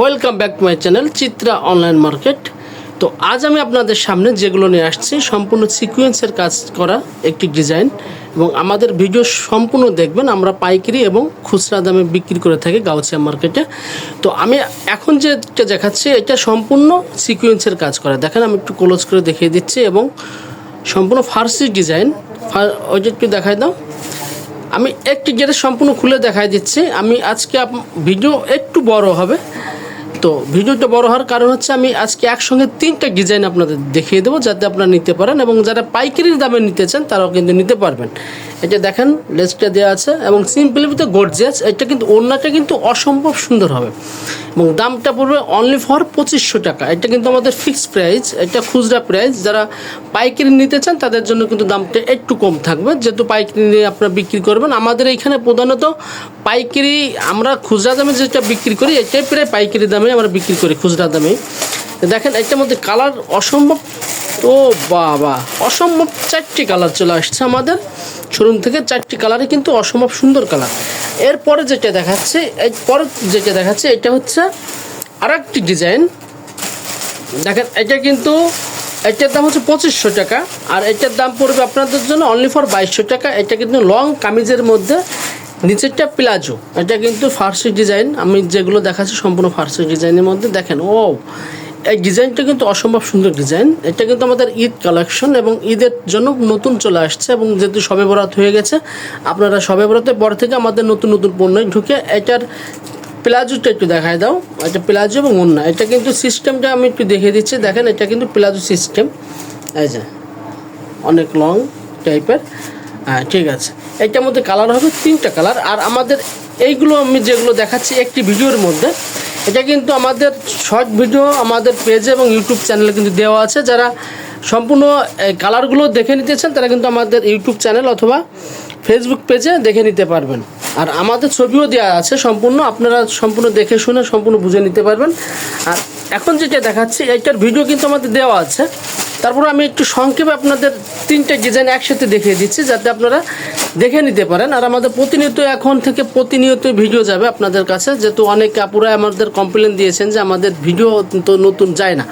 Welcome back to my channel Chitra online market তো আজ আমি আপনাদের সামনে যেগুলো নিয়ে আসছি, সম্পূর্ণ সিকুয়েন্সের কাজ করা একটি ডিজাইন এবং আমাদের ভিডিও সম্পূর্ণ দেখবেন, আমরা পাইকারি এবং খুচরা দামে বিক্রি করে থাকি গাউছিয়া মার্কেটে তো আমি এখন যেটা দেখাচ্ছি, এটা সম্পূর্ণ সিকুয়েন্সের কাজ করা। দেখেন, আমি একটু ক্লোজ করে দেখিয়ে দিচ্ছি এবং সম্পূর্ণ ফার্সি ডিজাইন ওইটা একটু দেখাই দাও। আমি একটি গেটে সম্পূর্ণ খুলে দেখাই দিচ্ছি। আমি আজকে ভিডিও একটু বড় হবে। তো ভিডিওটা বড় হওয়ার কারণ হচ্ছে আমি আজকে একসঙ্গে তিনটা ডিজাইন আপনাদের দেখিয়ে দেবো যাতে আপনারা নিতে পারেন এবং যারা পাইকারির দামে নিতে চান তারাও কিন্তু নিতে পারবেন। এটা দেখেন লেসটা দেওয়া আছে এবং সিম্পলি উইথ গর্জিয়াস এটা কিন্তু ওড়নাটা কিন্তু অসম্ভব সুন্দর হবে। এবং দামটা পড়বে অনলি ফর পঁচিশশো টাকা। এটা কিন্তু আমাদের ফিক্সড প্রাইস এটা খুচরা প্রাইস যারা পাইকারি নিতে চান, তাদের জন্য কিন্তু দামটা একটু কম থাকবে। যেহেতু পাইকারি নিয়ে আপনারা বিক্রি করবেন, আমাদের এইখানে প্রধানত পাইকারি, আমরা খুচরা দামে যেটা বিক্রি করি, এটাই প্রায় পাইকারি দামে আমরা বিক্রি করি, খুচরা দামে দেখেন, এটার মধ্যে কালার অসম্ভব ও বাবা, অসম্ভব চারটি কালার চলে আসছে আমাদের। শোরুম থেকে চারটি কালারে কিন্তু অসম্ভব সুন্দর কালার এরপরে যেটা দেখাচ্ছে, এরপরে যেটা দেখাচ্ছে, এটা হচ্ছে আর একটি ডিজাইন দেখেন, এটা কিন্তু, এটার দাম হচ্ছে পঁচিশশো টাকা, আর এটার দাম পড়বে আপনাদের জন্য অনলি ফর বাইশশো টাকা। এটা কিন্তু লং কামিজের মধ্যে, নিচেরটা প্লাজো এটা কিন্তু ফার্সি ডিজাইন আমি যেগুলো দেখাচ্ছি সম্পূর্ণ ফার্সি ডিজাইনের মধ্যে। দেখেন ও এই ডিজাইনটা কিন্তু অসম্ভব সুন্দর ডিজাইন। এটা কিন্তু আমাদের ঈদ কালেকশন এবং ঈদের জন্য নতুন চলে আসছে এবং যেহেতু সবে বরাত হয়ে গেছে, আপনারা সবে বরাতের পর থেকে আমাদের নতুন নতুন পণ্য ঢুকে এটার প্লাজোটা একটু দেখায় দাও। এটা প্লাজো এবং ওন্না। এটা কিন্তু সিস্টেমটা আমি একটু দেখিয়ে দিচ্ছি। দেখেন, এটা কিন্তু প্লাজো সিস্টেম। এই যে, অনেক লং টাইপের। হ্যাঁ ঠিক আছে। এটার মধ্যে কালার হবে তিনটা কালার। আর আমাদের এইগুলো আমি যেগুলো দেখাচ্ছি একটি ভিডিওর মধ্যে এটা কিন্তু আমাদের শর্ট ভিডিও আমাদের পেজে এবং ইউটিউব চ্যানেলে কিন্তু দেওয়া আছে। যারা সম্পূর্ণ কালারগুলো দেখে নিতেছেন তারা কিন্তু আমাদের ইউটিউব চ্যানেল অথবা ফেসবুক পেজে দেখে নিতে পারবেন। আর আমাদের ছবিও দেওয়া আছে সম্পূর্ণ, আপনারা সম্পূর্ণ দেখে শুনে সম্পূর্ণ বুঝে নিতে পারবেন। আর এখন যেটা দেখাচ্ছি, এইটার ভিডিও কিন্তু আমাদের দেওয়া আছে। তারপর আমি একটু সংক্ষেপে আপনাদের তিনটে ডিজাইন একসাথে দেখিয়ে দিচ্ছি, যাতে আপনারা দেখে নিতে পারেন। আর আমাদের প্রতিনিয়ত এখন থেকে প্রতিনিয়ত ভিডিও যাবে আপনাদের কাছে। যেহেতু অনেক আপুরা আমাদের কমপ্লেন দিয়েছেন যে আমাদের ভিডিও তো নতুন যায় না।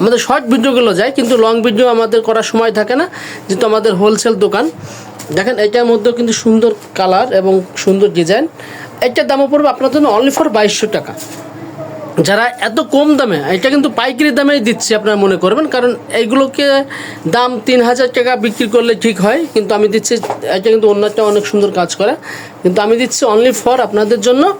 আমাদের শর্ট ভিডিওগুলো যায়, কিন্তু লং ভিডিও আমাদের করার সময় থাকে না, যেহেতু আমাদের হোলসেল দোকান। দেখেন, এটার মধ্যেও কিন্তু সুন্দর কালার এবং সুন্দর ডিজাইন এটার দামও পড়বে আপনার জন্য অনলি ফর বাইশশো টাকা। যারা এত কম দামে, এটা কিন্তু পাইকারি দামেই দিচ্ছি আপনারা মনে করবেন, কারণ এইগুলোকে দাম তিন হাজার টাকা বিক্রি করলে ঠিক হয়, কিন্তু আমি দিচ্ছি, এটা কিন্তু অন্যটা অনেক সুন্দর কাজ করে। কিন্তু আমি দিচ্ছি অনলি ফর আপনাদের জন্য,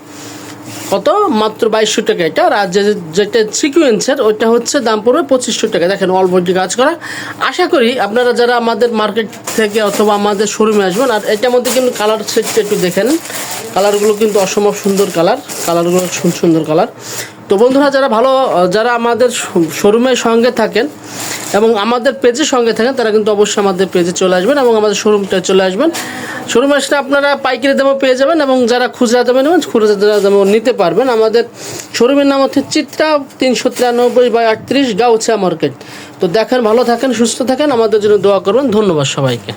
কত? মাত্র বাইশশো টাকা এটা, আর যে- যেটা সিকুয়েন্সের ওইটা হচ্ছে দাম পড়বে পঁচিশশো টাকা। দেখেন অল্প একটু কাজ করা। আশা করি আপনারা যারা আমাদের মার্কেট থেকে অথবা আমাদের শোরুমে আসবেন, আর এটার মধ্যে কিন্তু কালার সেটটা একটু দেখেন কালারগুলো কিন্তু অসম্ভব সুন্দর কালার কালারগুলো সুন্দর কালার তো বন্ধুরা, যারা ভালো, যারা আমাদের শোরুমের সঙ্গে থাকেন এবং আমাদের পেজের সঙ্গে থাকেন, তারা কিন্তু অবশ্যই আমাদের পেজে চলে আসবেন এবং আমাদের শোরুমটা চলে আসবেন। শোরুমে আসলে আপনারা পাইকারি দামও পেয়ে যাবেন এবং যারা খুচরা দামে নেবেন, খুচরা দামেও নিতে পারবেন। আমাদের শোরুমের নাম হচ্ছে চিত্রা তিনশো তিরানব্বই বাই আটত্রিশ গাউছা মার্কেট। তো দেখেন, ভালো থাকেন, সুস্থ থাকেন। আমাদের জন্য দোয়া করবেন। ধন্যবাদ সবাইকে।